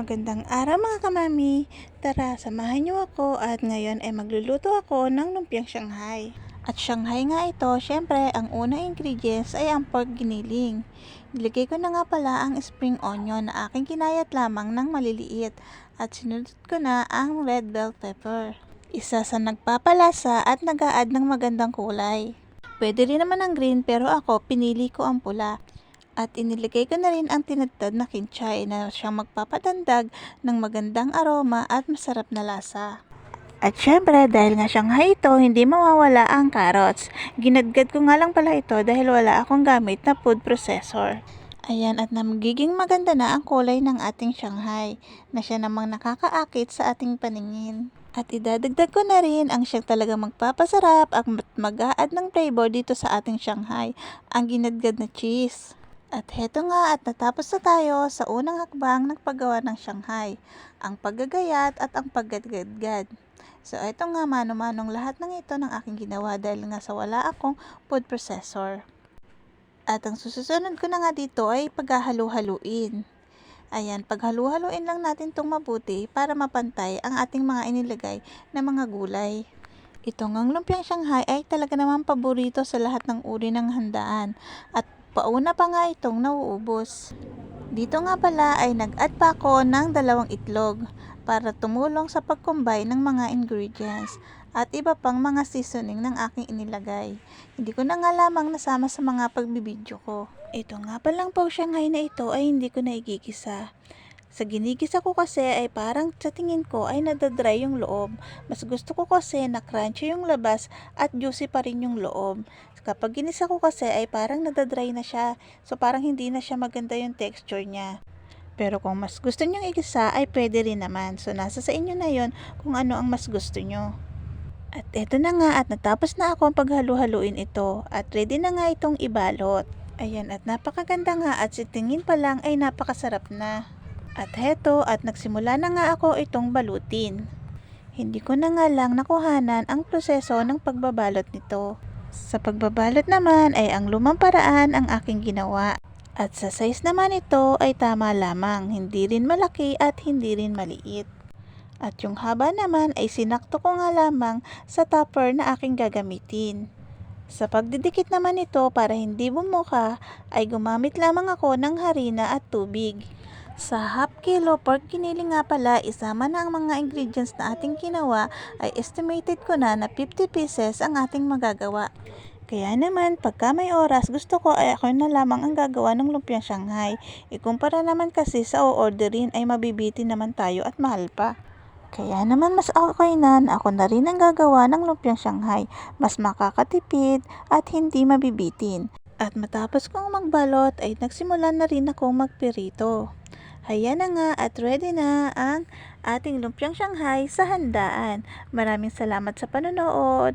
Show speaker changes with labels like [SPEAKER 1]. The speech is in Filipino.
[SPEAKER 1] Magandang araw mga kamami. Tara, samahan niyo ako at ngayon ay magluluto ako ng lumpiang Shanghai. At Shanghai nga ito, syempre ang unang ingredients ay ang pork giniling. Nilagay ko na nga pala ang spring onion na aking kinayat lamang ng maliliit at sinunod ko na ang red bell pepper. Isa sa nagpapalasa at nag-add ng magandang kulay. Pwede rin naman ang green pero ako pinili ko ang pula. At inilagay ko na rin ang tinadtad na kinchay na siyang magpapadandag ng magandang aroma at masarap na lasa. At syempre, dahil nga Shanghai ito, hindi mawawala ang carrots. Ginadgad ko nga lang pala ito dahil wala akong gamit na food processor. Ayan, at na magiging maganda na ang kulay ng ating Shanghai na siya namang nakakaakit sa ating paningin. At idadagdag ko na rin ang siyang talagang magpapasarap at mag-a-add ng flavor dito sa ating Shanghai, ang ginadgad na cheese. At heto nga at natapos na tayo sa unang hakbang ng paggawa ng Shanghai, ang paggagayat at ang paggadgadgad. So ito nga mano-manong lahat ng ito ng aking ginawa dahil nga sa wala akong food processor. At ang susunod ko na nga dito ay paghahalu-haluin. Ayan, paghalu-haluin lang natin itong mabuti para mapantay ang ating mga inilagay na mga gulay. Ito ngang lumpiang Shanghai ay talaga naman paborito sa lahat ng uri ng handaan at pauna pa nga itong nauubos. Dito nga pala ay nag-add pa ako ng dalawang itlog para tumulong sa pag-combine ng mga ingredients at iba pang mga seasoning ng aking inilagay. Hindi ko na nga lamang nasama sa mga pagbibidyo ko. Ito nga palang po Shanghai na ito ay hindi ko na igigisa. Sa ginigisa ko kasi ay parang sa tingin ko ay nadadry yung loob. Mas gusto ko kasi na crunchy yung labas at juicy pa rin yung loob. Kapag ginisa ko kasi ay parang nadadry na siya. So parang hindi na siya maganda yung texture niya. Pero kung mas gusto nyong igisa ay pwede rin naman. So nasa sa inyo na yon kung ano ang mas gusto nyo. At eto na nga at natapos na ako ang paghalu-haluin ito at ready na nga itong ibalot. Ayan at napakaganda nga at si tingin pa lang ay napakasarap na. At heto at nagsimula na nga ako itong balutin. Hindi ko na nga lang nakuhanan ang proseso ng pagbabalot nito. Sa pagbabalot naman ay ang lumang paraan ang aking ginawa. At sa size naman ito ay tama lamang, hindi rin malaki at hindi rin maliit. At yung haba naman ay sinakto ko nga lamang sa topper na aking gagamitin. Sa pagdidikit naman ito para hindi bumuka ay gumamit lamang ako ng harina at tubig. Sa half kilo pork giniling nga pala, isama na ang mga ingredients na ating ginawa ay estimated ko na na 50 pieces ang ating magagawa. Kaya naman, pagka may oras, gusto ko ay ako na lamang ang gagawa ng lumpiang Shanghai. Ikumpara naman kasi sa o-orderin ay mabibitin naman tayo at mahal pa. Kaya naman mas okay na na ako na rin ang gagawa ng lumpiang Shanghai. Mas makakatipid at hindi mabibitin. At matapos kong magbalot ay nagsimula na rin akong magpirito. Ayan na nga at ready na ang ating lumpiang Shanghai sa handaan. Maraming salamat sa panonood.